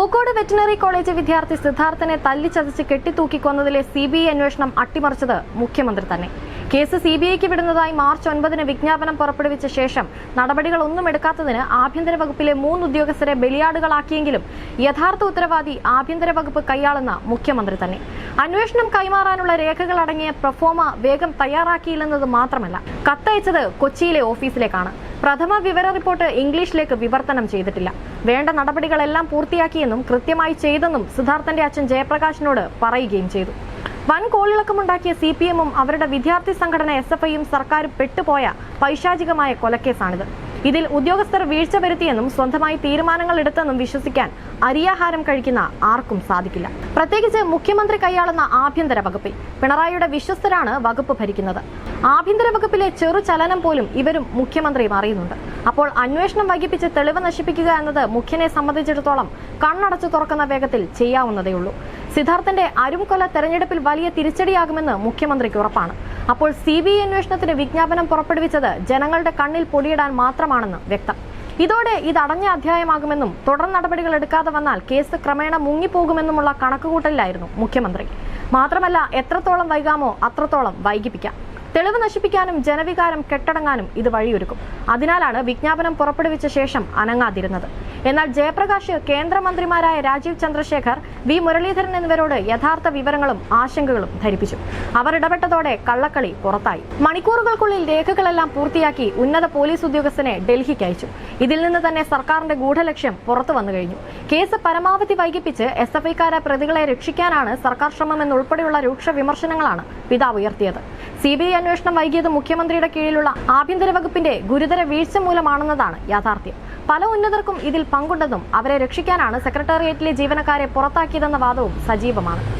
Pookode veterinary college വിദ്യാർത്ഥി സിദ്ധാർത്ഥനെ തല്ലിച്ചതച്ച് കെട്ടിത്തൂക്കിക്കൊന്നതിലെ സി ബി ഐ അന്വേഷണം അട്ടിമറിച്ചത് മുഖ്യമന്ത്രി തന്നെ. കേസ് സി ബി ഐക്ക് വിടുന്നതായി മാർച്ച് ഒൻപതിന് വിജ്ഞാപനം പുറപ്പെടുവിച്ച ശേഷം നടപടികളൊന്നും എടുക്കാത്തതിന് ആഭ്യന്തര വകുപ്പിലെ മൂന്ന് ഉദ്യോഗസ്ഥരെ ബലിയാടുകളാക്കിയെങ്കിലും യഥാർത്ഥ ഉത്തരവാദി ആഭ്യന്തര വകുപ്പ് കൈയാളുന്ന മുഖ്യമന്ത്രി തന്നെ. അന്വേഷണം കൈമാറാനുള്ള രേഖകൾ അടങ്ങിയ പ്രൊഫോമ വേഗം തയ്യാറാക്കിയില്ലെന്നത് മാത്രമല്ല കത്തയച്ചത് കൊച്ചിയിലെ ഓഫീസിലേക്കാണ്. പ്രഥമ വിവര റിപ്പോർട്ട് ഇംഗ്ലീഷിലേക്ക് വിവർത്തനം ചെയ്തിട്ടില്ല. വേണ്ട നടപടികളെല്ലാം പൂർത്തിയാക്കിയെന്നും കൃത്യമായി ചെയ്തെന്നും സിദ്ധാർത്ഥന്റെ അച്ഛൻ ജയപ്രകാശിനോട് പറയുകയും ചെയ്തു. വൻ കോളിളക്കമുണ്ടാക്കിയ സി പി എമ്മും അവരുടെ വിദ്യാർത്ഥി സംഘടന എസ് എഫ് ഐയും സർക്കാരും പെട്ടുപോയ പൈശാചികമായ കൊലക്കേസാണിത്. ഇതിൽ ഉദ്യോഗസ്ഥർ വീഴ്ച വരുത്തിയെന്നും സ്വന്തമായി തീരുമാനങ്ങൾ എടുത്തെന്നും വിശ്വസിക്കാൻ അരിയാഹാരം കഴിക്കുന്ന ആർക്കും സാധിക്കില്ല. പ്രത്യേകിച്ച് മുഖ്യമന്ത്രി കൈയാളുന്ന ആഭ്യന്തര വകുപ്പിൽ പിണറായിയുടെ വിശ്വസ്തരാണ് വകുപ്പ് ഭരിക്കുന്നത്. ആഭ്യന്തര വകുപ്പിലെ ചെറു ചലനം പോലും ഇവരും മുഖ്യമന്ത്രിയും അറിയുന്നുണ്ട്. അപ്പോൾ അന്വേഷണം വൈകിപ്പിച്ച് തെളിവ് നശിപ്പിക്കുക എന്നത് മുഖ്യനെ സംബന്ധിച്ചിടത്തോളം കണ്ണടച്ചു തുറക്കുന്ന വേഗത്തിൽ ചെയ്യാവുന്നതേയുള്ളൂ സിദ്ധാർത്ഥന്റെ അരുംകൊല തെരഞ്ഞെടുപ്പിൽ വലിയ തിരിച്ചടിയാകുമെന്ന് മുഖ്യമന്ത്രിക്ക് ഉറപ്പാണ്. അപ്പോൾ സി ബി ഐ അന്വേഷണത്തിന് വിജ്ഞാപനം പുറപ്പെടുവിച്ചത് ജനങ്ങളുടെ കണ്ണിൽ പൊടിയിടാൻ മാത്രമാണെന്ന് വ്യക്തം. ഇതോടെ ഇത് അടഞ്ഞ അധ്യായമാകുമെന്നും തുടർ നടപടികൾ എടുക്കാതെ വന്നാൽ കേസ് ക്രമേണ മുങ്ങിപ്പോകുമെന്നുമുള്ള കണക്കുകൂട്ടലിലായിരുന്നു മുഖ്യമന്ത്രി. മാത്രമല്ല എത്രത്തോളം വൈകാമോ അത്രത്തോളം വൈകിപ്പിക്കാം. തെളിവ് നശിപ്പിക്കാനും ജനവികാരം കെട്ടടങ്ങാനും ഇത് വഴിയൊരുക്കും. അതിനാലാണ് വിജ്ഞാപനം പുറപ്പെടുവിച്ച ശേഷം അനങ്ങാതിരുന്നത്. എന്നാൽ ജയപ്രകാശ് കേന്ദ്രമന്ത്രിമാരായ രാജീവ് ചന്ദ്രശേഖർ വി മുരളീധരൻ എന്നിവരോട് യഥാർത്ഥ വിവരങ്ങളും ആശങ്കകളും ധരിപ്പിച്ചു. അവർ ഇടപെട്ടതോടെ കള്ളക്കളി പുറത്തായി. മണിക്കൂറുകൾക്കുള്ളിൽ രേഖകളെല്ലാം പൂർത്തിയാക്കി ഉന്നത പോലീസ് ഉദ്യോഗസ്ഥനെ ഡൽഹിക്ക് അയച്ചു. ഇതിൽ നിന്ന് തന്നെ സർക്കാരിന്റെ ഗൂഢലക്ഷ്യം പുറത്തു വന്നു കഴിഞ്ഞു. കേസ് പരമാവധി വൈകിപ്പിച്ച് എസ് എഫ് ഐക്കാരെ പ്രതികളെ രക്ഷിക്കാനാണ് സർക്കാർ ശ്രമമെന്നുൾപ്പെടെയുള്ള രൂക്ഷ വിമർശനങ്ങളാണ് പിതാവ് ഉയർത്തിയത്. സി ബി ഐ അന്വേഷണം വൈകിയത് മുഖ്യമന്ത്രിയുടെ കീഴിലുള്ള ആഭ്യന്തര വകുപ്പിന്റെ ഗുരുതര വീഴ്ച മൂലമാണെന്നതാണ് യാഥാർത്ഥ്യം. പല ഉന്നതർക്കും ഇതിൽ പങ്കുണ്ടെന്നും അവരെ രക്ഷിക്കാനാണ് സെക്രട്ടേറിയറ്റിലെ ജീവനക്കാരെ പുറത്താക്കിയതെന്ന വാദവും സജീവമാണ്.